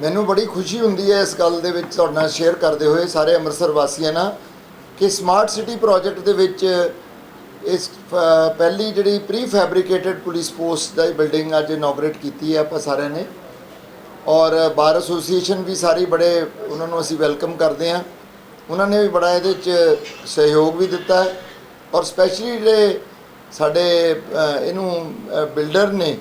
ਮੈਨੂੰ ਬੜੀ ਖੁਸ਼ੀ ਹੁੰਦੀ ਹੈ ਇਸ ਗੱਲ ਦੇ ਵਿੱਚ ਤੁਹਾਡੇ ਨਾਲ ਸ਼ੇਅਰ ਕਰਦੇ ਹੋਏ, ਸਾਰੇ ਅੰਮ੍ਰਿਤਸਰ ਵਾਸੀਆਂ ਨਾਲ, ਕਿ ਸਮਾਰਟ ਸਿਟੀ ਪ੍ਰੋਜੈਕਟ ਦੇ ਵਿੱਚ ਇਸ ਪਹਿਲੀ ਜਿਹੜੀ ਪ੍ਰੀ ਫੈਬਰੀਕੇਟਡ ਪੁਲਿਸ ਪੋਸਟ ਦਾ ਬਿਲਡਿੰਗ ਅੱਜ ਇਨੋਗਰੇਟ ਕੀਤੀ ਹੈ ਆਪਾਂ ਸਾਰਿਆਂ ਨੇ। ਔਰ ਬਾਰ ਐਸੋਸੀਏਸ਼ਨ ਵੀ ਸਾਰੀ ਬੜੇ, ਉਹਨਾਂ ਨੂੰ ਅਸੀਂ ਵੈਲਕਮ ਕਰਦੇ ਹਾਂ। ਉਹਨਾਂ ਨੇ ਵੀ ਬੜਾ ਇਹਦੇ 'ਚ ਸਹਿਯੋਗ ਵੀ ਦਿੱਤਾ ਔਰ ਸਪੈਸ਼ਲੀ ਜਿਹੜੇ ਸਾਡੇ ਇਹਨੂੰ ਬਿਲਡਰ ਨੇ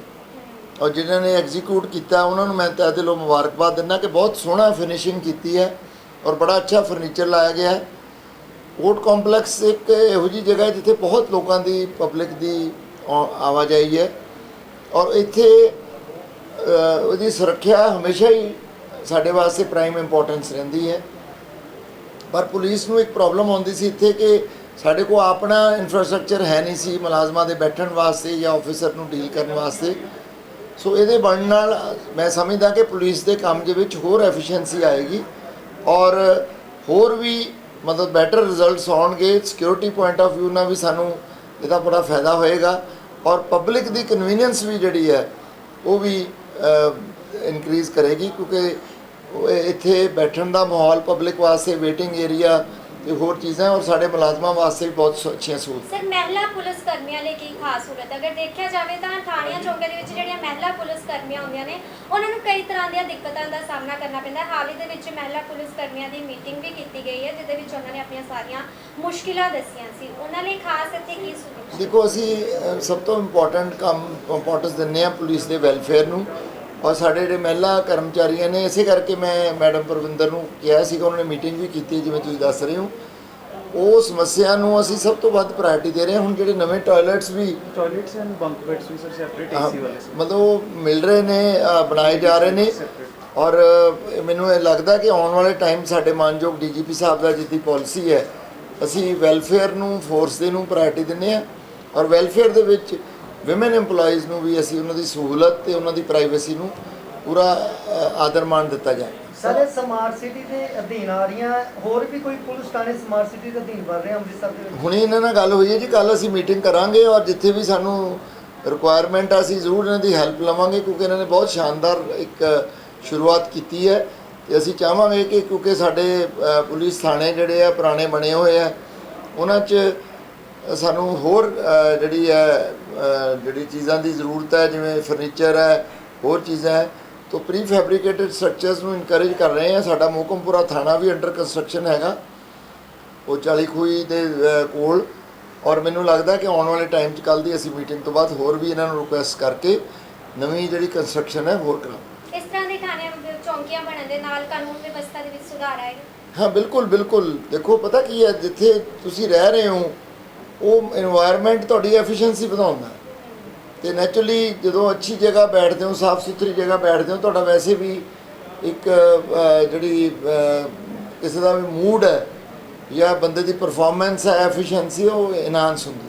ਔਰ ਜਿਨ੍ਹਾਂ ਨੇ ਐਗਜ਼ੀਕਿਊਟ ਕੀਤਾ, ਉਹਨਾਂ ਨੂੰ ਮੈਂ ਤਹਿ ਦਿਲੋਂ ਮੁਬਾਰਕਬਾਦ ਦਿੰਦਾ ਕਿ ਬਹੁਤ ਸੋਹਣਾ ਫਿਨਿਸ਼ਿੰਗ ਕੀਤੀ ਹੈ ਔਰ ਬੜਾ ਅੱਛਾ ਫਰਨੀਚਰ ਲਾਇਆ ਗਿਆ ਹੈ। ਕੋਰਟ ਕੰਪਲੈਕਸ ਇੱਕ ਇਹੋ ਜੀ ਜਗ੍ਹਾ ਹੈ ਜਿੱਥੇ ਬਹੁਤ ਲੋਕਾਂ ਦੀ ਪਬਲਿਕ ਦੀ ਆਵਾਜਾਈ ਹੈ ਔਰ ਇੱਥੇ ਉਹਦੀ ਸੁਰੱਖਿਆ ਹਮੇਸ਼ਾ ਹੀ ਸਾਡੇ ਵਾਸਤੇ ਪ੍ਰਾਈਮ ਇੰਪੋਰਟੈਂਸ ਰਹਿੰਦੀ ਹੈ। ਪਰ ਪੁਲਿਸ ਨੂੰ ਇੱਕ ਪ੍ਰੋਬਲਮ ਆਉਂਦੀ ਸੀ ਇੱਥੇ ਕਿ ਸਾਡੇ ਕੋਲ ਆਪਣਾ ਇਨਫਰਾਸਟ੍ਰਕਚਰ ਹੈ ਨਹੀਂ ਸੀ ਮੁਲਾਜ਼ਮਾਂ ਦੇ ਬੈਠਣ ਵਾਸਤੇ ਜਾਂ ਆਫੀਸਰ ਨੂੰ ਡੀਲ ਕਰਨ ਵਾਸਤੇ। ਸੋ ਇਹਦੇ ਬਣਨ ਨਾਲ ਮੈਂ ਸਮਝਦਾ ਕਿ ਪੁਲਿਸ ਦੇ ਕੰਮ ਦੇ ਵਿੱਚ ਹੋਰ ਐਫੀਸ਼ੀਐਂਸੀ ਆਏਗੀ ਔਰ ਹੋਰ ਵੀ ਮਤਲਬ ਬੈਟਰ ਰਿਜ਼ਲਟਸ ਆਉਣਗੇ। ਸਿਕਿਉਰਿਟੀ ਪੁਆਇੰਟ ਆਫ View ਨਾਲ ਵੀ ਸਾਨੂੰ ਇਹਦਾ ਬੜਾ ਫਾਇਦਾ ਹੋਏਗਾ ਔਰ ਪਬਲਿਕ ਦੀ ਕਨਵੀਨੀਅੰਸ ਵੀ ਜਿਹੜੀ ਹੈ, ਉਹ ਵੀ ਇਨਕਰੀਜ਼ ਕਰੇਗੀ ਕਿਉਂਕਿ ਇੱਥੇ ਬੈਠਣ ਦਾ ਮਾਹੌਲ ਪਬਲਿਕ ਵਾਸਤੇ ਵੇਟਿੰਗ ਏਰੀਆ ਤੇ ਹੋਰ ਚੀਜ਼ਾਂ ਔਰ ਸਾਡੇ ਮੁਲਾਜ਼ਮਾਂ ਵਾਸਤੇ ਵੀ ਬਹੁਤ ਸ- ਅੱਛੀਆਂ ਸਹੂਲਤਾਂ। ਸਰ ਮਹਿਲਾ ਪੁਲਿਸ ਕਰਮੀਆਂ ਲਈ ਕੀ ਖਾਸ ਸਹੂਲਤ? ਹੈ? ਅਗਰ ਦੇਖਿਆ ਜਾਵੇ ਤਾਂ ਥਾਣਿਆਂ ਚੌਂਕਾਂ ਦੇ ਵਿੱਚ ਜਿਹੜੀਆਂ ਮਹਿਲਾ ਪੁਲਿਸ ਕਰਮੀਆਂ ਹੁੰਦੀਆਂ ਨੇ ਉਹਨਾਂ ਨੂੰ ਕਈ ਤਰ੍ਹਾਂ ਦੀਆਂ ਦਿੱਕਤਾਂ ਦਾ ਸਾਹਮਣਾ ਕਰਨਾ ਪੈਂਦਾ। ਹੈ ਹਾਲ ਹੀ ਦੇ ਵਿੱਚ ਮਹਿਲਾ ਪੁਲਿਸ ਕਰਮੀਆਂ ਦੀ ਮੀਟਿੰਗ ਵੀ ਕੀਤੀ ਗਈ ਹੈ ਜਿਹਦੇ ਵਿੱਚ ਉਹਨਾਂ ਨੇ ਆਪਣੀਆਂ ਸਾਰੀਆਂ ਮੁਸ਼ਕਿਲਾਂ ਦੱਸੀਆਂ ਸੀ। ਉਹਨਾਂ ਲਈ ਖਾਸ ਇੱਥੇ ਕੀ ਸਹੂਲਤ? ਦੇਖੋ ਅਸੀਂ ਅ, ਸਭ ਤੋਂ ਇੰਪੋਰਟੈਂਟ ਕੰਮ ਇੰਪੋਰਟੈਂਸ ਦਿੰਦੇ ਆ ਪੁਲਿਸ ਦੇ ਵੈਲਫੇਅਰ ਨੂੰ। ਔਰ ਸਾਡੇ ਜਿਹੜੇ ਮਹਿਲਾ ਕਰਮਚਾਰੀਆਂ ਨੇ ਇਸੇ ਕਰਕੇ ਮੈਂ ਮੈਡਮ ਪਰਵਿੰਦਰ ਨੂੰ ਕਿਹਾ ਸੀਗਾ ਉਹਨਾਂ ਨੇ ਮੀਟਿੰਗ ਵੀ ਕੀਤੀ ਜਿਵੇਂ ਤੁਸੀਂ ਦੱਸ ਰਹੇ ਹੋ। ਉਹ ਸਮੱਸਿਆ ਨੂੰ ਅਸੀਂ ਸਭ ਤੋਂ ਵੱਧ ਪ੍ਰਾਇੋਰਟੀ ਦੇ ਰਹੇ ਹਾਂ। ਹੁਣ ਜਿਹੜੇ ਨਵੇਂ ਟਾਇਲਟਸ ਵੀ ਟਾਇਲਟਸ ਐਂਡ ਬੰਕ ਬੈਡਸ ਵੀ ਸਰ ਸੈਪਰੇਟ ਏਸੀ ਵਾਲੇ ਮਤਲਬ ਉਹ ਮਿਲ ਰਹੇ ਨੇ ਬਣਾਏ ਜਾ ਰਹੇ ਨੇ। ਔਰ ਮੈਨੂੰ ਇਹ ਲੱਗਦਾ ਕਿ ਆਉਣ ਵਾਲੇ ਟਾਈਮ ਸਾਡੇ ਮਾਨਯੋਗ ਡੀਜੀਪੀ ਸਾਹਿਬ ਦਾ ਜਿੱਦੀ ਪਾਲਿਸੀ ਹੈ ਅਸੀਂ ਵੈਲਫੇਅਰ ਨੂੰ ਫੋਰਸ ਦੇ ਨੂੰ ਪ੍ਰਾਇੋਰਟੀ ਦਿੰਨੇ ਆ ਔਰ ਵੈਲਫੇਅਰ ਦੇ ਵਿੱਚ ਔਮਨ EMPLOYEES ਨੂੰ ਵੀ ਅਸੀਂ ਉਹਨਾਂ ਦੀ ਸਹੂਲਤ ਤੇ ਉਹਨਾਂ ਦੀ ਪ੍ਰਾਈਵੇਸੀ ਨੂੰ ਪੂਰਾ ਆਦਰ ਮਾਣ ਦਿੱਤਾ ਜਾਏ। ਸਾਰੇ ਸਮਾਰਟ ਸਿਟੀ ਦੇ ਅਧੀਨ ਆ ਰਹੀਆਂ ਹੋਰ ਵੀ ਕੋਈ ਪੁਲਿਸ ਥਾਣੇ ਸਮਾਰਟ ਸਿਟੀ ਦੇ ਅਧੀਨ ਬਣ ਰਹੇ ਅੰਮ੍ਰਿਤਸਰ ਦੇ ਵਿੱਚ? ਹੁਣੇ ਇਹਨਾਂ ਨਾਲ ਗੱਲ ਹੋਈ ਹੈ ਜੀ ਕੱਲ ਅਸੀਂ ਮੀਟਿੰਗ ਕਰਾਂਗੇ ਔਰ ਜਿੱਥੇ ਵੀ ਸਾਨੂੰ ਰਿਕੁਆਇਰਮੈਂਟ ਆ ਅਸੀਂ ਜ਼ਰੂਰ ਇਹਨਾਂ ਦੀ ਹੈਲਪ ਲਵਾਂਗੇ ਕਿਉਂਕਿ ਇਹਨਾਂ ਨੇ ਬਹੁਤ ਸ਼ਾਨਦਾਰ ਇੱਕ ਸ਼ੁਰੂਆਤ ਕੀਤੀ ਹੈ। ਤੇ ਅਸੀਂ ਚਾਹਾਂਗੇ ਕਿ ਕਿਉਂਕਿ ਸਾਡੇ ਪੁਲਿਸ ਥਾਣੇ ਜਿਹੜੇ ਆ ਪੁਰਾਣੇ ਬਣੇ ਹੋਏ ਆ ਉਹਨਾਂ 'ਚ ਸਾਨੂੰ ਹੋਰ ਜਿਹੜੀ ਹੈ ਜਿਹੜੀ ਚੀਜ਼ਾਂ ਦੀ ਜ਼ਰੂਰਤ ਹੈ ਜਿਵੇਂ ਫਰਨੀਚਰ ਹੈ ਹੋਰ ਚੀਜ਼ਾਂ ਹੈ ਤੋਂ ਪ੍ਰੀ ਫੈਬਰੀਕੇਟਡ ਸਟਰਕਚਰਸ ਨੂੰ ਇਨਕਰੇਜ ਕਰ ਰਹੇ ਆ ਸਾਡਾ ਮੋਕਮਪੁਰਾ ਥਾਣਾ ਵੀ ਅੰਡਰ ਕੰਸਟਰਕਸ਼ਨ ਹੈਗਾ ਉਹ 40 ਖੂਹੀ ਦੇ ਕੋਲ। ਔਰ ਮੈਨੂੰ ਲੱਗਦਾ ਕਿ ਆਉਣ ਵਾਲੇ ਟਾਈਮ 'ਚ ਕੱਲ ਦੀ ਅਸੀਂ ਮੀਟਿੰਗ ਤੋਂ ਬਾਅਦ ਹੋਰ ਵੀ ਇਹਨਾਂ ਨੂੰ ਰਿਕੁਐਸਟ ਕਰਕੇ ਨਵੀਂ ਜਿਹੜੀ ਕੰਸਟਰਕਸ਼ਨ ਹੈ ਹੋਰ ਕਰਾਂਗੇ। ਇਸ ਤਰ੍ਹਾਂ ਦੇ ਥਾਣਿਆਂ ਵਿੱਚ ਚੌਂਕੀਆਂ ਬਣਨ ਦੇ ਨਾਲ ਕਾਨੂੰਨ ਵਿਵਸਥਾ ਦੇ ਵਿੱਚ ਸੁਧਾਰ ਆਏਗਾ? ਹਾਂ ਬਿਲਕੁਲ ਬਿਲਕੁਲ। ਦੇਖੋ ਪਤਾ ਕੀ ਹੈ ਜਿੱਥੇ ਤੁਸੀਂ ਰਹਿ ਰਹੇ ਹੋ ਉਹ এনवायरमेंट ਤੁਹਾਡੀ ਐਫੀਸ਼ੀਐਂਸੀ ਵਧਾਉਂਦਾ ਤੇ ਨੇਚਰਲੀ ਜਦੋਂ ਅੱਛੀ ਜਗ੍ਹਾ ਬੈਠਦੇ ਹੋ, ਸਾਫ਼ ਸੁਥਰੀ ਜਗ੍ਹਾ ਬੈਠਦੇ ਹੋ, ਤੁਹਾਡਾ ਵੈਸੇ ਵੀ ਇੱਕ ਜਿਹੜੀ ਕਿਸੇ ਦਾ ਵੀ ਮੂਡ ਹੈ ਜਾਂ ਬੰਦੇ ਦੀ ਪਰਫਾਰਮੈਂਸ ਹੈ ਐਫੀਸ਼ੀਐਂਸੀ ਉਹ ਇਨਹਾਂਸ ਹੁੰਦੀ